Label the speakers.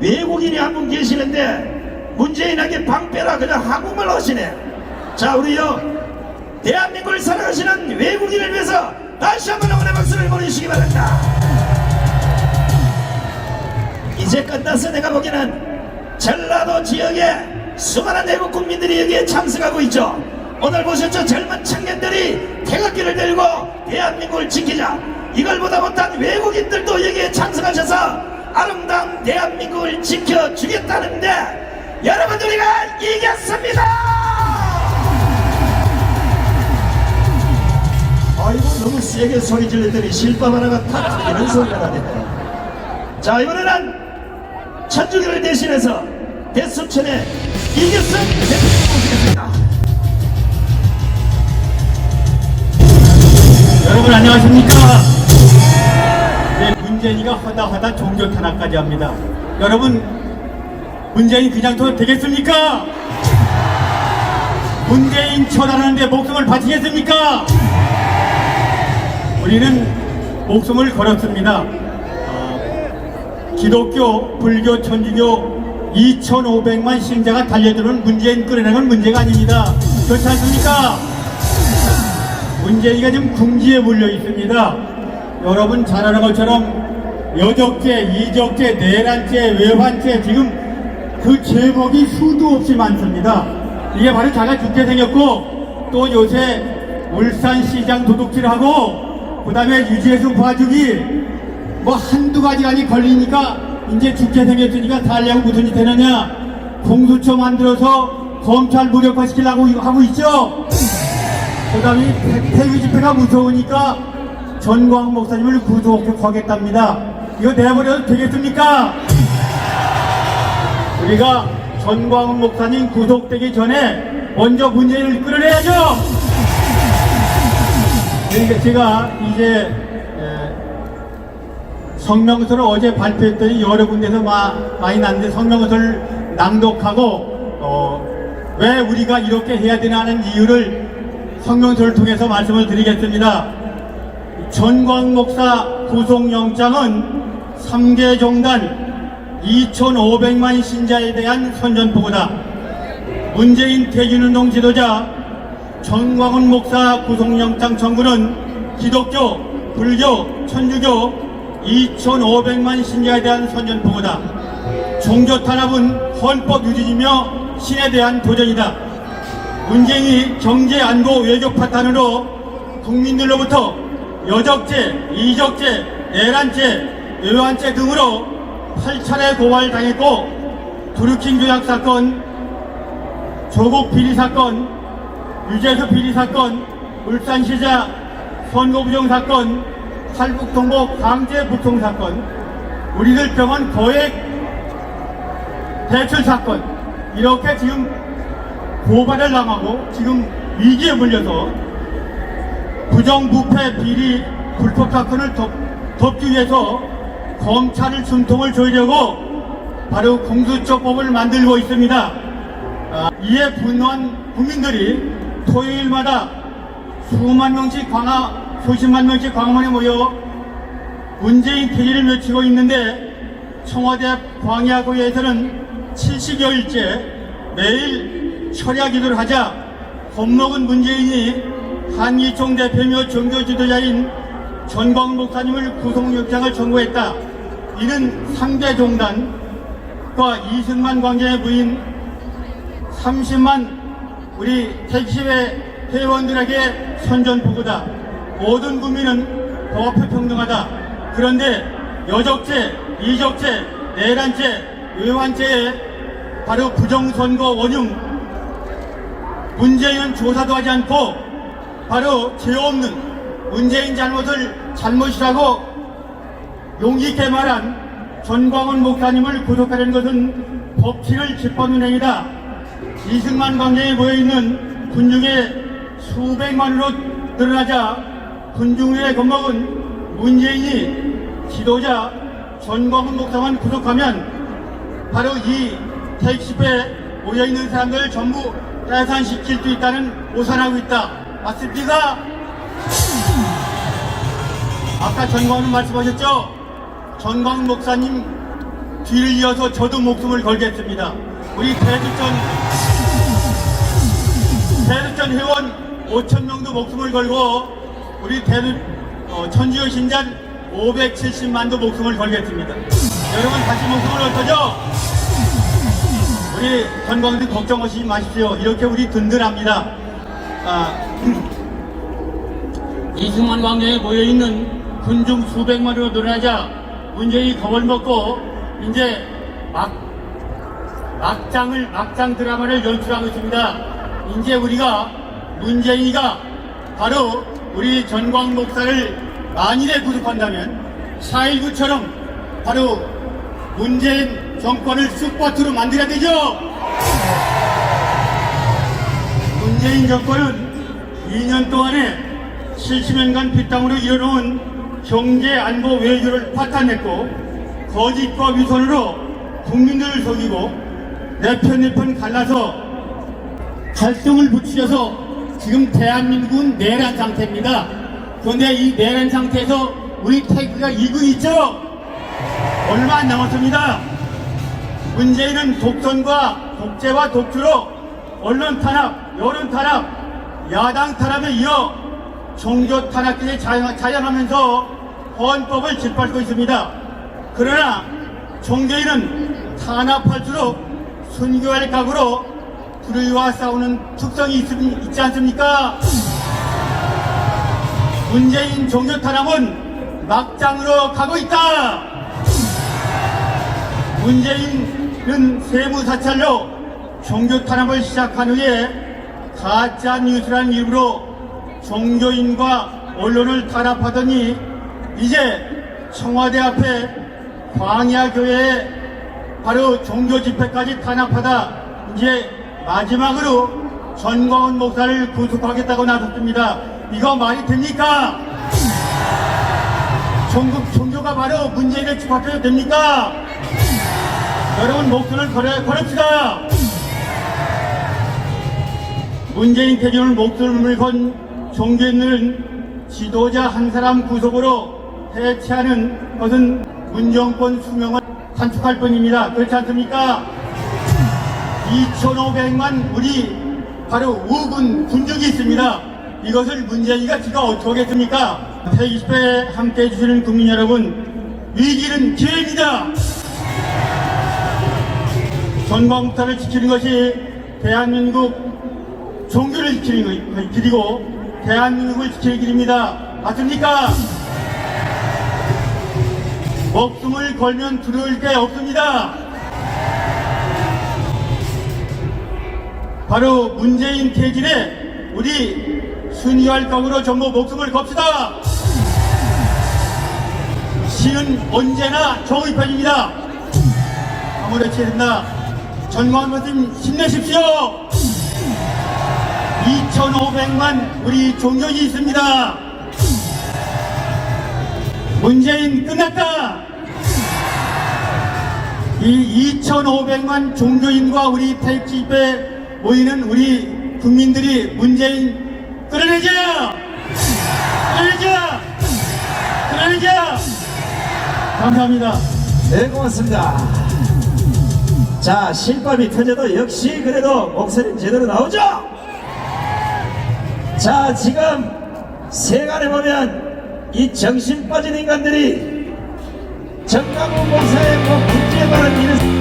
Speaker 1: 외국인이 한 분 계시는데 문재인에게 방패라 그냥 한국말 하시네. 자 우리요 대한민국을 사랑하시는 외국인을 위해서 다시 한번 응원의 박수를 보내주시기 바랍니다. 이제 끝나서 내가 보기에는 전라도 지역에 수많은 외국 국민들이 여기에 참석하고 있죠. 오늘 보셨죠? 젊은 청년들이 태극기를 들고 대한민국을 지키자. 이걸 보다 못한 외국인들도 여기에 참석하셔서 아름다운 대한민국을 지켜주겠다는데 여러분 우리가 이겼습니다! 아이고 너무 세게 소리 질렀더니 실밥 하나가 탁 터지는 소리가 나네. 자 이번에는 천주교를 대신해서 대표님 모시겠습니다.
Speaker 2: 하다 하다 종교 탄압까지 합니다. 여러분 문재인 그냥 둬도 되겠습니까? 문재인 처단하는데 목숨을 바치겠습니까? 우리는 목숨을 걸었습니다. 어, 기독교, 불교, 천주교 2,500만 신자가 달려드는 문재인 끌어내는 건 문제가 아닙니다. 그렇지 않습니까? 문재인이가 지금 궁지에 몰려 있습니다. 여러분 잘 아는 것처럼 여적죄, 이적죄, 내란죄, 외환죄 지금 그 제목이 수도 없이 많습니다. 이게 바로 자가 죽게 생겼고 또 요새 울산시장 도둑질하고 그 다음에 유재수 봐주기 뭐 한두 아니 걸리니까 이제 죽게 생겼으니까 달려고 무슨 짓 하느냐 공수처 만들어서 검찰 무력화시키려고 하고 있죠. 그 다음에 폐유 집회가 무서우니까 전광 목사님을 구속하겠답니다. 이거 내버려도 되겠습니까? 우리가 전광 목사님 구속되기 전에 먼저 문재인을 끌어내야죠! 그러니까 제가 이제 에, 성명서를 어제 발표했더니 여러 군데서 마, 많이 났는데 성명서를 낭독하고 어, 왜 우리가 이렇게 해야 되나 하는 이유를 성명서를 통해서 말씀을 드리겠습니다. 전광 목사 구속영장은 3개 종단 2,500만 신자에 대한 선전포고다. 문재인 퇴진운동 지도자 전광훈 목사 구속영장 청구는 기독교, 불교, 천주교 2,500만 신자에 대한 선전포고다. 종교 탄압은 헌법 유지이며 신에 대한 도전이다. 문재인이 경제 안보 외교 파탄으로 국민들로부터 여적죄, 이적죄, 내란죄, 외환죄 등으로 8차례 고발당했고 두루킹 조약 사건, 조국 비리 사건, 유재수 비리 사건, 울산시자 선거 부정 사건, 탈북 통보 강제 부통 사건, 우리들 병원 거액 대출 사건. 이렇게 지금 고발을 당하고 지금 위기에 몰려서 부정부패 비리 불법 사건을 덮, 덮기 위해서 검찰을 숨통을 조이려고 바로 공수처법을 만들고 있습니다. 아, 이에 분노한 국민들이 토요일마다 수만 명씩 광화, 수십만 명씩 광화문에 모여 문재인 퇴진을 외치고 있는데 청와대 광야구에서는 70여일째 매일 철야 기도를 하자 겁먹은 문재인이 한기총 대표며 종교 지도자인 전광 목사님을 구속영장을 청구했다. 이는 상대 종단과 이승만 광장의 부인 30만 우리 택시회 회원들에게 선전포고다. 모든 국민은 법 앞에 평등하다. 그런데 여적죄, 이적죄, 내란죄, 외환죄에 바로 부정선거 원흉 문재인은 조사도 하지 않고 바로 죄 없는 문재인 잘못을 잘못이라고 용기 있게 말한 전광훈 목사님을 구속하려는 것은 법치를 짓밟는 행위다. 이승만 광장에 모여있는 군중의 수백만으로 드러나자 군중의 겁먹은 문재인이 지도자 전광훈 목사만 구속하면 바로 이 택시배에 모여있는 사람들 전부 해산시킬 수 있다는 오산하고 있다. 맞습니까? 아까 전광훈 말씀하셨죠? 전광훈 목사님 뒤를 이어서 저도 목숨을 걸겠습니다. 우리 대주천 대주천 회원 5천 명도 목숨을 걸고 우리 대주 어, 천주교 신잔 570만도 목숨을 걸겠습니다. 여러분 다시 목숨을 얹어죠. 우리 전광들 걱정하시지 마십시오. 이렇게 우리 든든합니다. 아, 이승만 광장에 모여있는 군중 수백만으로 늘어나자 문재인이 겁을 먹고 이제 막 막장을 막장 드라마를 연출하고 있습니다. 이제 우리가 문재인이가 바로 우리 전광 목사를 만일에 구속한다면 4.19처럼 바로 문재인 정권을 쑥버트로 만들어야 되죠. 문재인 정권은 2년 동안에 70년간 빗땅으로 이뤄놓은 경제 안보 외교를 파탄냈고 거짓과 위선으로 국민들을 속이고 내 편 내 편 갈라서 갈등을 부추겨서 지금 대한민국은 내란 상태입니다. 그런데 이 내란 상태에서 우리 태극기가 이고 있죠? 얼마 안 남았습니다. 문재인은 독선과 독재와 독주로 언론 탄압, 여론 탄압, 야당 탈압에 이어 종교 탄압까지 자행- 자행하면서 헌법을 짓밟고 있습니다. 그러나 종교인은 탄압할수록 순교할 각오로 불의와 싸우는 특성이 있, 있지 않습니까? 문재인 종교 탄압은 막장으로 가고 있다. 문재인은 세무 사찰로 종교 탄압을 시작한 후에 가짜 뉴스라는 이름으로 종교인과 언론을 탄압하더니 이제 청와대 앞에 광야 교회에 바로 종교 집회까지 탄압하다 이제 마지막으로 전광훈 목사를 구속하겠다고 나섰습니다. 이거 말이 됩니까? 종교, 종교가 바로 문재인을 집합해도 됩니까? 여러분 목숨을 걸어, 걸읍시다. 문재인 대전을 목숨을 건 종교인들은 지도자 한 사람 구속으로 해체하는 것은 문정권 수명을 단축할 뿐입니다. 그렇지 않습니까? 2,500만 우리 바로 우군 군족이 있습니다. 이것을 문재인이가 지가 어떻게 하겠습니까? 제20회 함께 해주시는 국민 여러분, 위기는 기회입니다. 전광국사를 지키는 것이 대한민국 종교를 지키는 것, 길이고 대한민국을 지키는 길입니다. 맞습니까? 목숨을 걸면 두려울 게 없습니다. 바로 문재인 퇴진에 우리 순위할 각오로 전부 목숨을 겁시다. 신은 언제나 정의 편입니다. 아무래도 된다. 전광훈 말씀 힘내십시오. 2,500만 우리 종교인이 있습니다. 문재인 끝났다. 이 2,500만 종교인과 우리 태집에 모이는 우리 국민들이 문재인 끌어내자! 끌어내자! 끌어내자! 감사합니다.
Speaker 1: 네, 고맙습니다. 자, 실밥이 터져도 역시 그래도 목소리 제대로 나오죠? 자, 지금 세간에 보면 이 정신 빠진 인간들이 정강훈 목사의 뭐 문제에 관한 일을